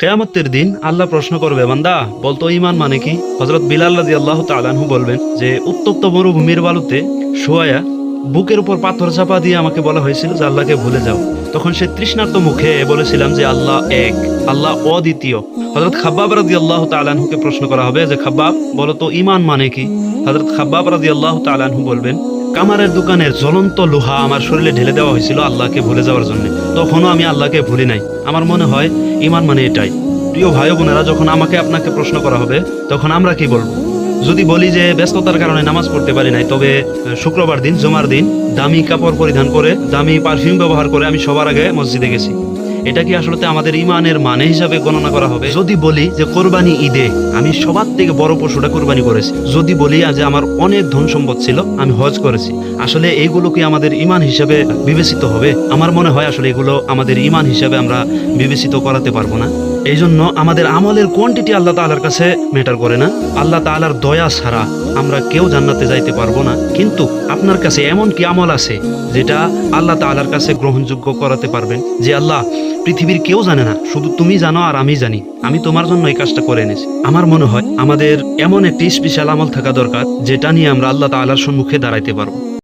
কেয়ামতের দিন আল্লাহ প্রশ্ন করবে, বান্দা, বলতো ইমান মানে কি? হজরত বিলাল আল্লাহ তালানহু বলবেন যে, উত্তপ্ত মরুভূমির বালুতে শোয়া বুকের উপর পাথর চাপা দিয়ে আমাকে বলা হয়েছিল যে, আল্লাহকে ভুলে যাও। তখন সে তৃষ্ণার্ত মুখে বলেছিলাম যে, আল্লাহ এক, আল্লাহ অদ্বিতীয়। হজরত খাব্বাব রাজি আল্লাহ তালানহুকে প্রশ্ন করা হবে যে, খাব্বাব, বলতো ইমান মানে কি? হজরত খাব্বাব রাজি আল্লাহ তালানহু বলবেন কামারের দোকানের জ্বলন্ত লোহা আমার শরীরে ঢেলে দেওয়া হয়েছিল আল্লাহকে ভুলে যাওয়ার জন্য। তখনও আমি আল্লাহকে ভুলি নাই। আমার মনে হয় ইমান মানে এটাই। প্রিয় ভাই বোনেরা, যখন আমাকে আপনাকে প্রশ্ন করা হবে, তখন আমরা কি বলব? যদি বলি যে ব্যস্ততার কারণে নামাজ পড়তে পারি নাই, তবে শুক্রবার দিন, জমার দিন, দামি কাপড় পরিধান করে, দামি পারফিউম ব্যবহার করে আমি সবার আগে মসজিদে গেছি। এটা কি আসলে আমাদের ইমানের মানে হিসাবে গণনা করা হবে? যদি বলি যে কোরবানি ঈদে আমি সবার থেকে বড় পশুটা কোরবানি করেছি। যদি বলি যে আমার অনেক ধন সম্পদ ছিল, আমি হজ করেছি। আসলে এইগুলো কি আমাদের ইমান হিসাবে বিবেচিত হবে? আমার মনে হয় আসলে এগুলো আমাদের ইমান হিসাবে আমরা বিবেচিত করাতে পারব না। এই জন্য আমাদের আমলের কোয়ান্টিটি আল্লাহ তাআলার কাছে ম্যাটার করে না। আল্লাহ তাআলার দয়া ছাড়া আমরা কেউ জান্নাতে যাইতে পারব না। কিন্তু আপনার কাছে এমন কি আমল আছে, যেটা আল্লাহ তাআলার কাছে গ্রহণযোগ্য করাতে পারবেন? যে আল্লাহ পৃথিবীর কেউ জানে না। শুধু তুমি জানো আর আমি জানি। আমি তোমার জন্য এই কাজটা করে এনেছি। আমার মনে হয় আমাদের এমন একটি স্পেশাল আমল থাকা দরকার, যেটা নিয়ে আমরা আল্লাহ তাল্লাহার সম্মুখে দাঁড়াইতে পারব।